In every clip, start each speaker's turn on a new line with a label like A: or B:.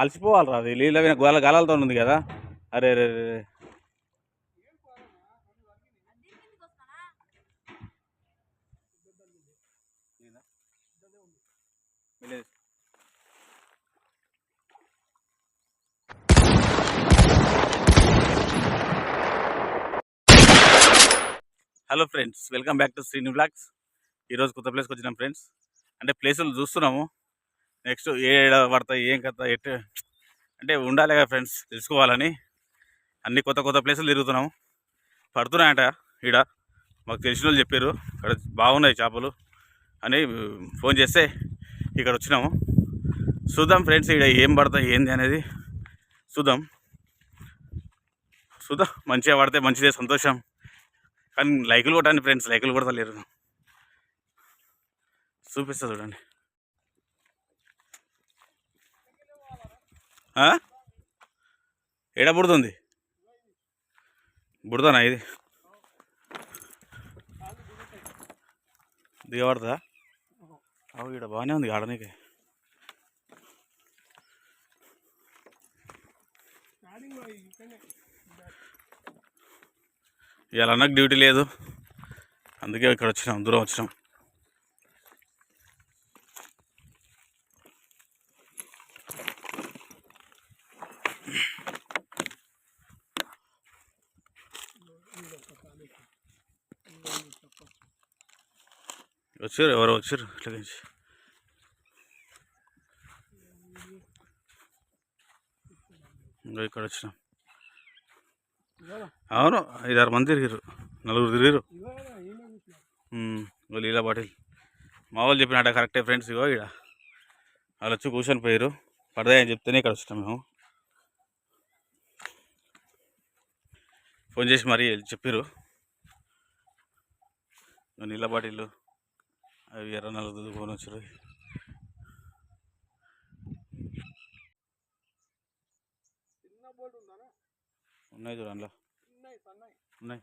A: అలసిపోవాలి రా అది నీళ్ళ గల గోల గాలాలతో ఉంది కదా. అరే అరే రే hello friends welcome back to Srini blogs. ఈరోజు కొత్త ప్లేస్కి వచ్చినాం ఫ్రెండ్స్. అంటే ప్లేసులు చూస్తున్నాము. నెక్స్ట్ ఏడ పడతాయి ఏం కథ ఎట్ అంటే ఉండాలి కదా ఫ్రెండ్స్ తెలుసుకోవాలని. అన్ని కొత్త కొత్త ప్లేసులు తిరుగుతున్నాము పడుతున్నాయంట ఈడ. మాకు తెలిసిన వాళ్ళు చెప్పారు ఇక్కడ బాగున్నాయి చేపలు అని ఫోన్ చేస్తే ఇక్కడ వచ్చినాము. చూద్దాం ఫ్రెండ్స్ ఇక్కడ ఏం పడతాయి ఏంది అనేది. చూద్దాం. చూద్దాం మంచిగా పడితే మంచిదే సంతోషం. కానీ లైకులు కొట్టండి ఫ్రెండ్స్ లైకులు కొడతలేరు. చూపిస్తా చూడండి. ఎడ పుడుతుంది బుడతానా ఇది? దిగబడతా అవు ఇక్కడ బాగానే ఉంది ఆడనీకి ఇవాళ అన్నకు డ్యూటీ లేదు. అందుకే ఇక్కడ వచ్చినాం దూరం వచ్చినాం. వచ్చారు ఎవరు వచ్చారు. ఇట్లా ఇంకా ఇక్కడ వచ్చినాం. అవును ఐదారు మంది తిరిగారు. నలుగురు తిరిగారు. ఉమ్, లీలా పాటిల్. మా వాళ్ళు చెప్పినట్ట కరెక్టే ఫ్రెండ్స్ ఇగో ఇక్కడ వాళ్ళు వచ్చి కూర్చొని పోయారు పడదాయని చెప్తేనే ఇక్కడ వచ్చినాం మేము. ఫోన్ చేసి మరీ చెప్పారు నీళ్ళ బాటిల్ అవి ఎర్ర నలుగురు ఫోన్ వచ్చారు ఉన్నాయి చూడు అందులో. ఉన్నాయి.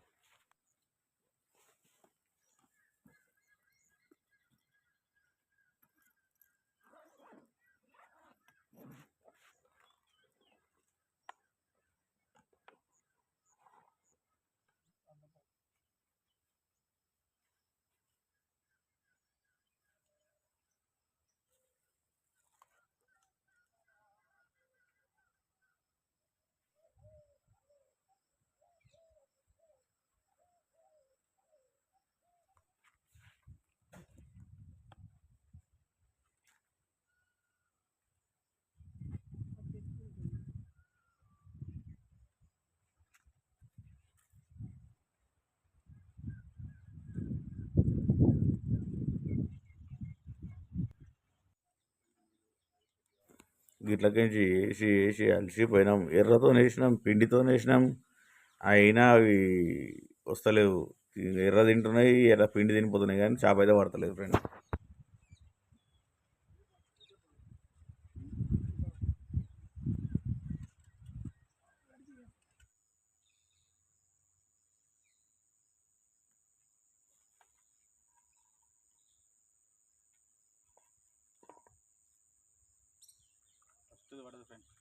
A: గిట్లకించి వేసి వేసి అలసిపోయినాం. ఎర్రతో వేసినాం పిండితో వేసినాం. అయినా అవి వస్తలేవు. ఎర్ర తింటున్నాయి ఎర్ర పిండి తినిపోతున్నాయి కానీ చేప అయితే పడతలేదు ఫ్రెండ్స్ ఫస్ట్ పడదు ఫ్రెండ్స్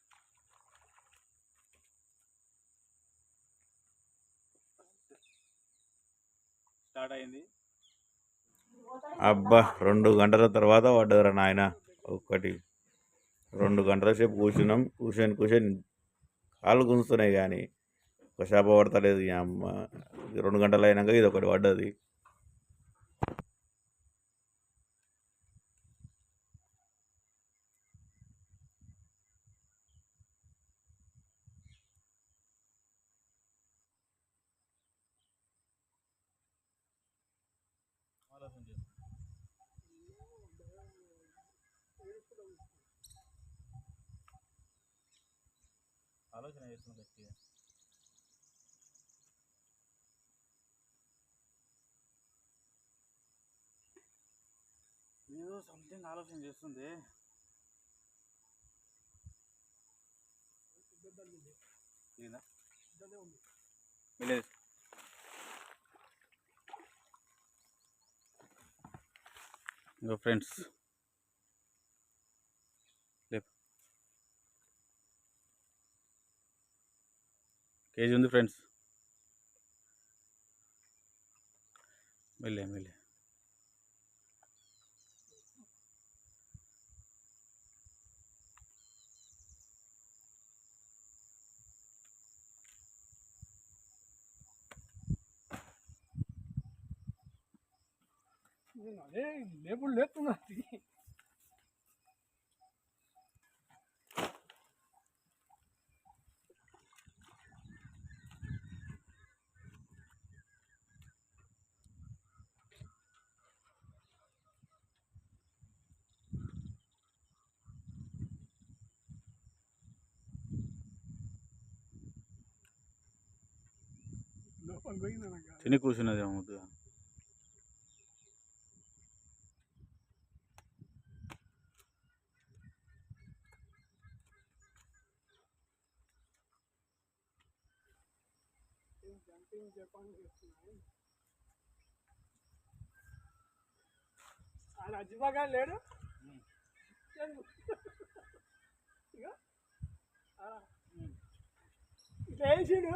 A: స్టార్ట్ అయింది. అబ్బా రెండు గంటల తర్వాత పడ్డదిరా నాయన. ఒకటి రెండు గంటల సేపు కూర్చున్నాం. కూర్చొని కూర్చొని కాళ్ళు గుంజుతున్నాయి కానీ ఒక చేప పడతలేదు అమ్మ. రెండు గంటలు అయినాక ఇది ఒకటి పడ్డది. ఆలోచన చేస్తున్న గట్టిగా ఏదో సంథింగ్ ఆలోచన చేస్తుంది. ఇంకో ఫ్రెండ్స్ కేజీ ఉంది ఫ్రెండ్స్. మెల్లే మెల్లే.
B: నేను అదే లేపుడు లేపుతున్నా లోపల పోయింది నాకు
A: తిని కూర్చున్నది ముద్దుగా
B: జంపింగ్ జపాన్ చేస్తున్నాయి ఆయన అజ్జిబాగా లేడు ఇగో. ఆ. ఇట్లా వేసిండు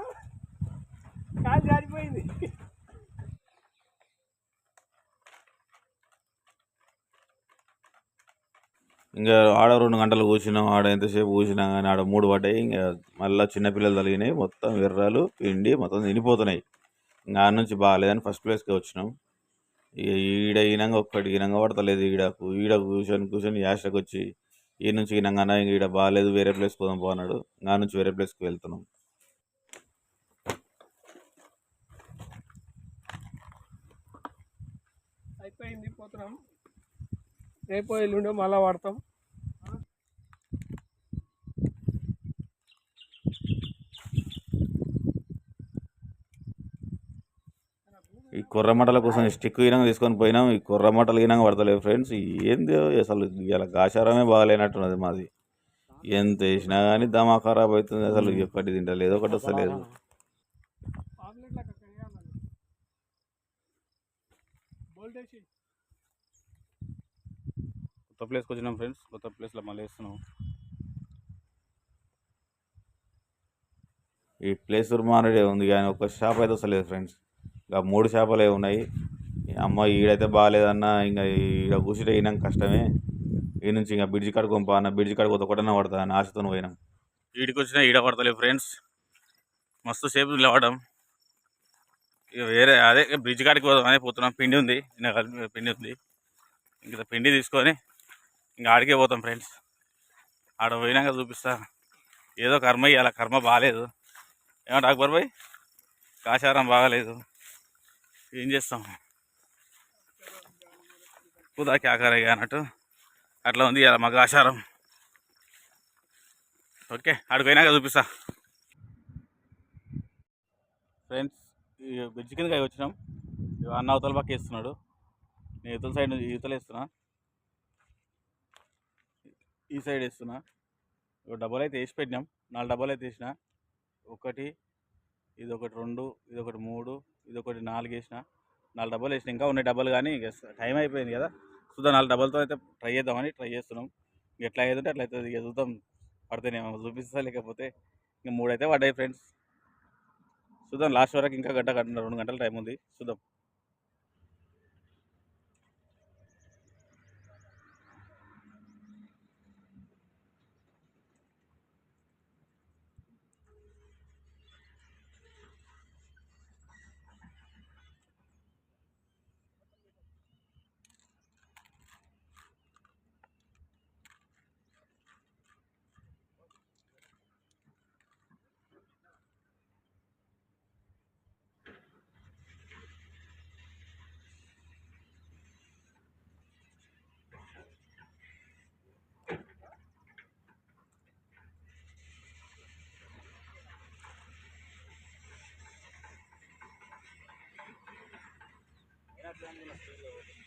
A: ఇంకా ఆడ రెండు గంటలు కూర్చున్నాం ఆడ ఎంతసేపు కూర్చున్నా కానీ ఆడ మూడు పడ్డాయి. ఇంకా మళ్ళీ చిన్నపిల్లలు తగిలినాయి. మొత్తం ఎర్రలు పిండి మొత్తం తినిపోతున్నాయి. ఇంకా ఆడ నుంచి బాగాలేదని ఫస్ట్ ప్లేస్కి వచ్చినాం. ఇక ఈడ ఈనంగా ఒక్కటి ఈనంగ పడతలేదు ఈడకు ఈడ కూర్చొని కూర్చొని యాస్టకు వచ్చి ఈ నుంచి ఈనంగా ఈడ బాగాలేదు వేరే ప్లేస్ పోదాం పోనాడు అన్నాడు. ఇంకా నుంచి వేరే ప్లేస్కి వెళ్తున్నాం.
B: అయిపోయింది పోతున్నాం. రేపు ఎల్లుండో మళ్ళీ వాడతాం.
A: ఈ కుర్రమటల కోసం స్టిక్ ఈనంగా తీసుకొని పోయినాం. ఈ కుర్రమటలు ఈనంగా పడతలేవు ఫ్రెండ్స్. ఏంది అసలు ఇలా గాచారమే బాగాలేనట్టున్నది మాది. ఎంత వేసినా కానీ దమా ఖరాబ్ అవుతుంది అసలు. ఎక్కటి తింటలేదు ఒకటి వస్తలేదు. కొత్త ప్లేస్కి వచ్చినాం ఫ్రెండ్స్. కొత్త ప్లేస్లో మళ్ళీ వేస్తున్నాం. ఈ ప్లేస్ రుమానుడే ఉంది కానీ ఒక షాప్ అయితే వస్తలేదు ఫ్రెండ్స్. ఇంకా మూడు చేపలే ఉన్నాయి. అమ్మ ఈడైతే బాగాలేదన్నా ఇంకా ఈడ కూర్చుంటే ఈయన కష్టమే. ఈ నుంచి ఇంకా బ్రిడ్జ్ కాడ పంపా అన్న బ్రిడ్జి కాడికి కొత్త కొట్టనే పడతా అని ఆశతో పోయినాం ఈడికి వచ్చినా ఈడ పడతలేదు ఫ్రెండ్స్ మస్తు సేపు లేవడం ఇక వేరే అదే బ్రిడ్జ్ కాడికి పోదామని పోతున్నాం. పిండి ఉంది పిండి ఉంది. ఇంకా పిండి తీసుకొని ఇంకా ఆడికే పోతాం ఫ్రెండ్స్ ఆడ పోయినాక చూపిస్తా. ఏదో కర్మ ఇవ్వాలి కర్మ బాగాలేదు ఏమంటే అక్బర్ భాయ్ కాశారం బాగాలేదు. ఏం చేస్తాం? కుదాకి క్యాకరయ్య అన్నట్టు అట్లా ఉంది ఇలా మాకు ఆచారం ఓకే ఆడికి చూపిస్తా. ఫ్రెండ్స్ ఈ బ్రిడ్జ్ కిందకి వచ్చినాం. ఇగో అన్న అవతల పక్క వేస్తున్నాడు. నేను ఇతల సైడ్ నుంచి ఇవతల వేస్తున్నా. ఈ సైడ్ వేస్తున్నా. ఒక డబ్బులు అయితే వేసి పెట్టినాం. నాలుగు డబ్బాలు అయితే వేసిన. ఒకటి ఇది ఒకటి రెండు ఇది ఒకటి మూడు ఇది ఒకటి నాలుగు వేసిన నాలుగు డబ్బాలు వేసిన ఇంకా ఉన్నాయి డబ్బాలు కానీ ఇక టైం అయిపోయింది కదా. చూద్దాం నాలుగు డబ్బాలతో అయితే ట్రై చేద్దామని ట్రై చేస్తున్నాం. ఎట్లా అయ్యేదంటే అట్లా అవుతుంది. ఇక చూద్దాం పడితేనేమో చూపిస్తా లేకపోతే ఇంకా మూడు అయితే పడ్డాయి ఫ్రెండ్స్ చూద్దాం లాస్ట్ వరకు ఇంకా గంట గంట రెండు గంటల టైం ఉంది. చూద్దాం. grande en el estudio.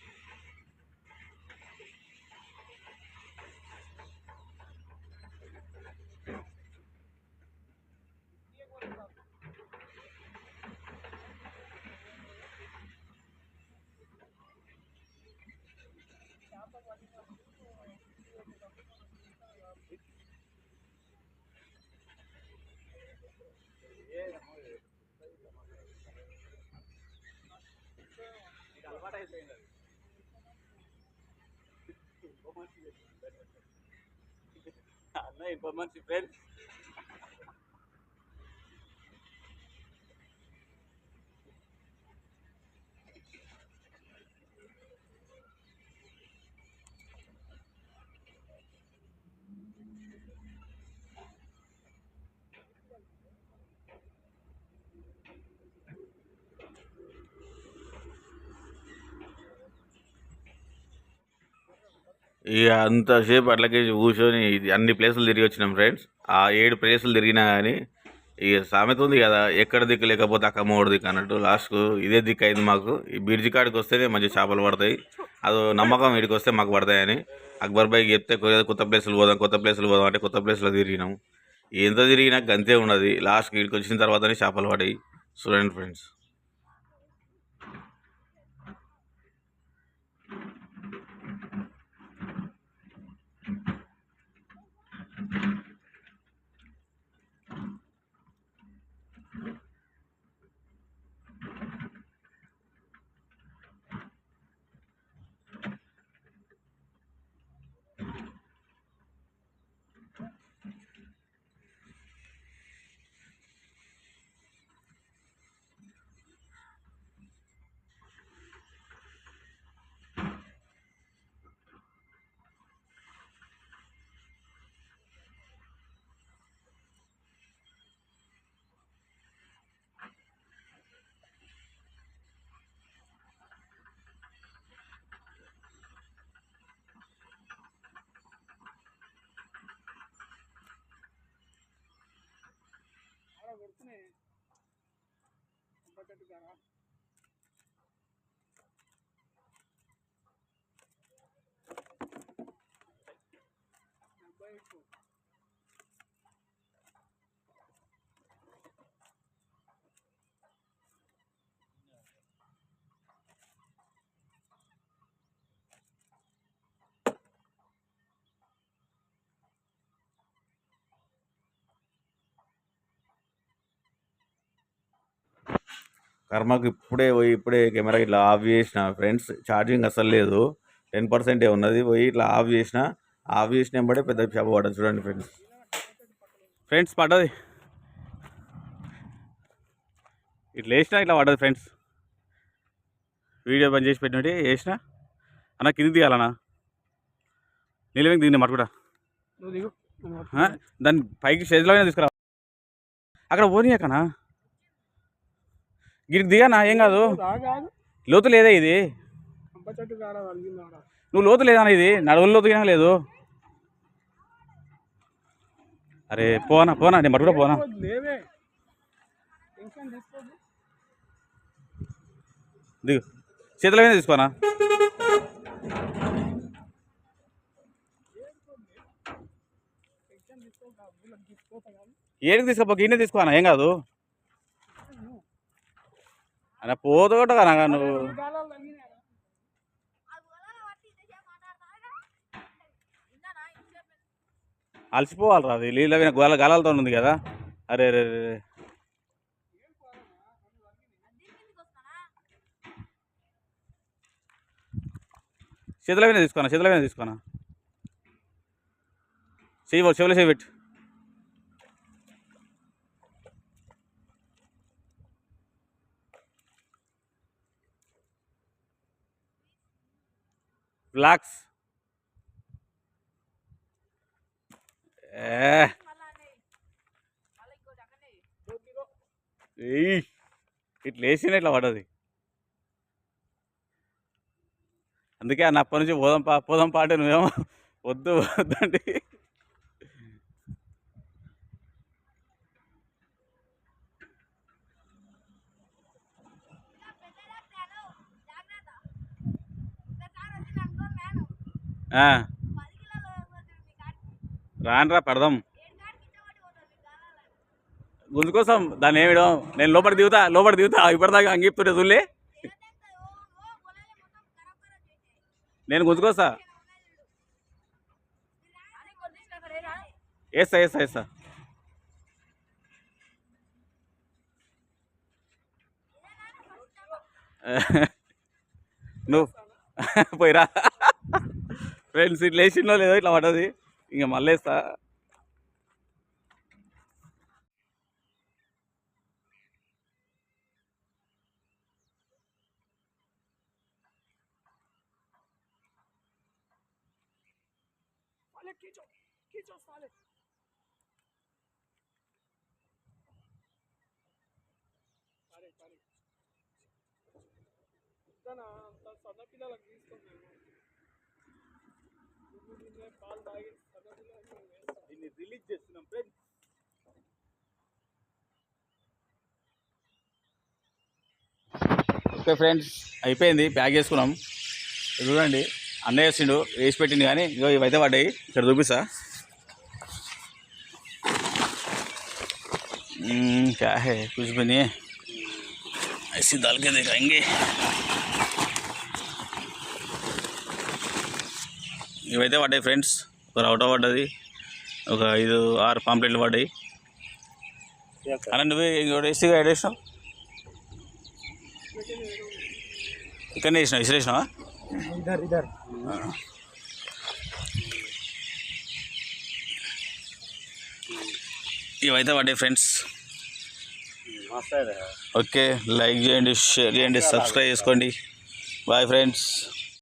A: అన్న ఇంకో మంచి ఫ్రెండ్స్ ఇక అంతసేపు అట్లాగే కూర్చొని ఇది అన్ని ప్లేసులు తిరిగి వచ్చినాం ఫ్రెండ్స్. ఆ ఏడు ప్లేసులు తిరిగినా కానీ ఇక సామెత ఉంది కదా ఎక్కడ దిక్కు లేకపోతే అక్క మూడు దిక్కు అన్నట్టు లాస్ట్కు ఇదే దిక్కు అయింది మాకు. ఈ బ్రిడ్జి కాడికి వస్తేనే మంచి చేపలు పడతాయి. అది నమ్మకం ఇక్కడికి వస్తే మాకు పడతాయని. అక్బర్ బైక్ చెప్తే కొత్త ప్లేసులు పోదాం కొత్త ప్లేసులు పోదాం అంటే కొత్త ప్లేసులో తిరిగినాం. ఎంత తిరిగినా గంతే ఉన్నది. లాస్ట్కి ఇక్కడికి వచ్చిన తర్వాతనే చేపలు పడాయి. చూడండి ఫ్రెండ్స్.
B: ಮಾತಾಡಿದ್ದಾರಾ
A: కర్మకు ఇప్పుడే పోయి ఇప్పుడే కెమెరా ఇట్లా ఆఫ్ చేసిన. ఫ్రెండ్స్ ఛార్జింగ్ అసలు లేదు. టెన్ పర్సెంటే ఉన్నది. పోయి ఇట్లా ఆఫ్ చేసిన. ఆఫ్ చేసిన వెంబడే పెద్ద చేప పడదు చూడండి ఫ్రెండ్స్. ఫ్రెండ్స్ పడ్డది. ఇట్లా వేసిన ఇట్లా పడ్డది ఫ్రెండ్స్. వీడియో బంద్ చేసి పెట్టినట్టు వేసిన. అన్న కింది దిగాలన్నా నిలవేకి దిగింది మాట కూడా
B: నువ్వు దిగు. నేను
A: ఆ?
B: పట్టుకుంటా.
A: దాన్ని పైకి స్టేజ్లోనే తీసుకురా. అక్కడ పోనీయకనా గిరికి దిగానా ఏం కాదు. లోతు లేదా ఇది? నువ్వు లోతు లేదా ఇది? నడువుల లోతు లేదు. అరే పోనా పోనా నేను మటు కూడా పోనా? దిగు. చేతుల మీద తీసుకోనా? ఏడికి తీసుకోపోక ఈయనే తీసుకోనా ఏం కాదు. అరే పోతోట కదా నువ్వు
B: రెండు
A: అలసిపోవాలి రా అది. నీళ్ళ మీద గోల గాలాలతో ఉంది కదా. అరే రే రే చేతుల మీద తీసుకోనా చేతుల మీద తీసుకోనా చెయ్యి చెవులు చేయి పెట్టు. బ్లాక్స్ ఏయ్ eh. ఇట్లా వేసిన ఇట్లా పడది. అందుకే అన్న అప్పటి నుంచి పోదాం పా పోదాం పాటే నువ్వేమో వద్దు వద్దండి ఆ, రానురా పెడదాం. గుంజు కోసం దాన్ని ఏమిడం నేను లోపల దిగుతా లోపల దిగుతా. ఇప్పటిదాకా అంగిపుతుంటే చూలే నేను గుంజుకొస్తా. వేస్తా వేస్తా వేస్తా నువ్వు. పోయిరా. ఫ్రెండ్స్ ఇట్లా వేసిందో లేదో ఇట్లా పడ్డది ఇంకా మళ్ళీ వేస్తా
B: साले खींचो खींचो साले సరే సరే ఇదనా అంత సన్న పిల్లలకు తీసుకుంది
A: దీన్ని రిలీజ్ చేస్తున్నాం ఫ్రెండ్స్ ఓకే ఫ్రెండ్స్ అయిపోయింది ప్యాక్ చేసుకున్నాం ఇది చూడండి అన్న వేసిండు వేసి పెట్టిండు కానీ ఇగో ఇవైతే పడ్డాయి ఇక్కడ చూపిస్తా हम्म, क्या है कुछ भी नहीं है ऐसी डाल के दिखाएंगे ఇవైతే పడ్డాయి ఫ్రెండ్స్. ఒక రౌట పడ్డది. ఒక ఐదు ఆరు పాంప్లెట్లు పడ్డాయి. అలా ఇంకోటి వేసిగా ఎక్కడ వేసినావు ఇక్కడనే వేసినావు? ఇసిరేసినావా? ఇవైతే పడ్డాయి ఫ్రెండ్స్. ఓకే లైక్ చేయండి షేర్ చేయండి సబ్స్క్రైబ్ చేసుకోండి. Bye friends.